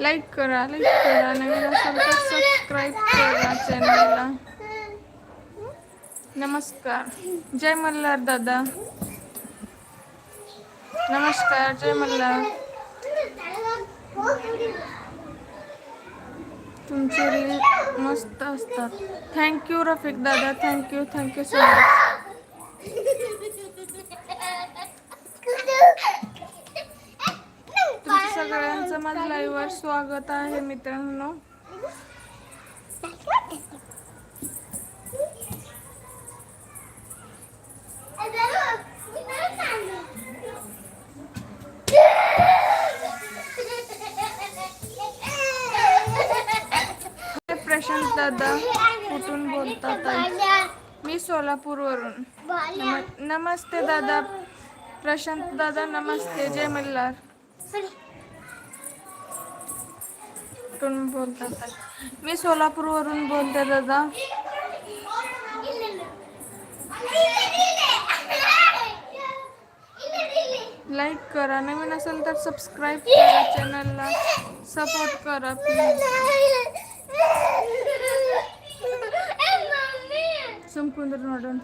Like करा like करा नवीन असाल तर सबस्क्राईब करा चॅनलला नमस्कार. जय मल्हार दादा. नमस्कार जय मल्हार. तुमचे रील मस्त असतात. थँक्यू रफिक दादा. Thank you thank you so much लाईव्हवर स्वागत आहे मित्रांनो. हे प्रशांत दादा कुठून बोलतात मी सोलापूरवरून. नम- नमस्ते दादा. प्रशांत दादा नमस्ते. जय मल्हार. कुठून बोलतात? मी सोलापूरवरून बोलते दादा. लाईक करा. नवीन असेल तर सबस्क्राईब करा चॅनलला सपोर्ट करा प्लीज़ संपूर्ण मॉडर्न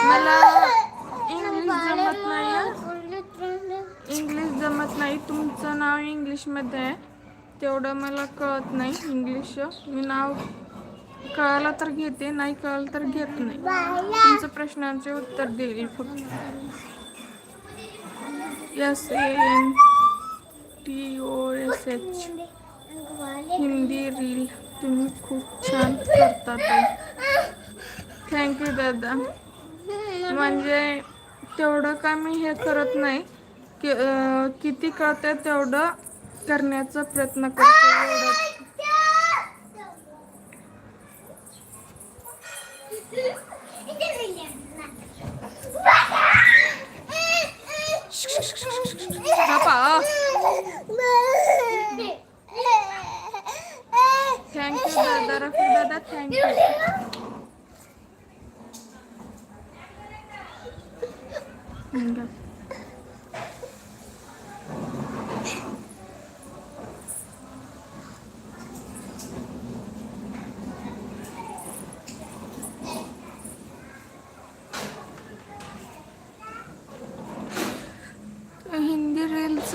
मला नाव इंग्लिशमध्ये आहे. तेवढं मला कळत नाही इंग्लिश. मी नाव कळालं तर घेते नाही कळलं तर घेत नाही. तुमचं प्रश्नांचे उत्तर देईल फक्त. S A N T O S H Hindi reel तुम्ही खूप छान करतात थँक्यू दादा. म्हणजे तेवढं का मी हे करत नाही? की किती कळतं तेवढं करण्याचा प्रयत्न करते थँक्यू दादा रफी दादा थँक्यू हिंदी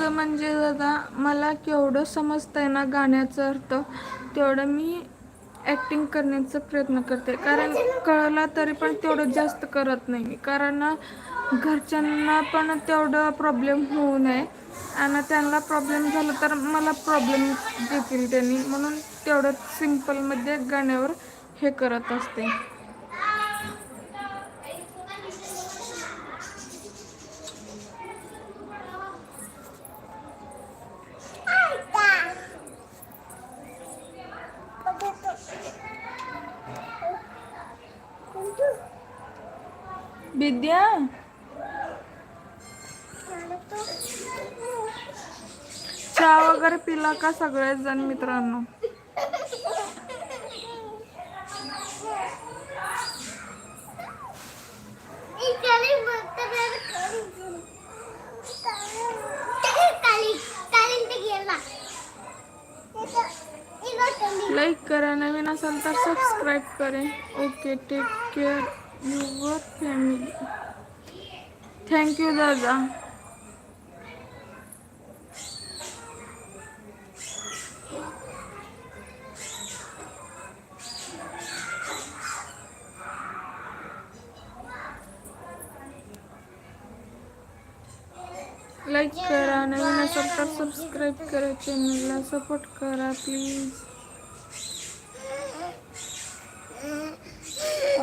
रीलचं म्हणजे दादा मला केवढं समजतं आहे ना गाण्याचा अर्थ तेवढं मी ॲक्टिंग करण्याचा प्रयत्न करते. कारण कळलं तरी पण तेवढं जास्त करत नाही मी. कारण घरच्यांना पण तेवढं प्रॉब्लेम होऊ नये. आणि त्यांना प्रॉब्लेम झाला तर मला प्रॉब्लेम देतील त्यांनी. म्हणून तेवढं सिम्पलमध्ये गाण्यावर हे करत असते. विद्या? चहा वगैरे पिला का सगळेच जण मित्रांनो? लाईक करा नवीन असाल तर सबस्क्राईब करेन. Okay take care your family thank you दादा लाईक करा नवीन असेल तर सबस्क्राईब करा चॅनलला सपोर्ट करा प्लीज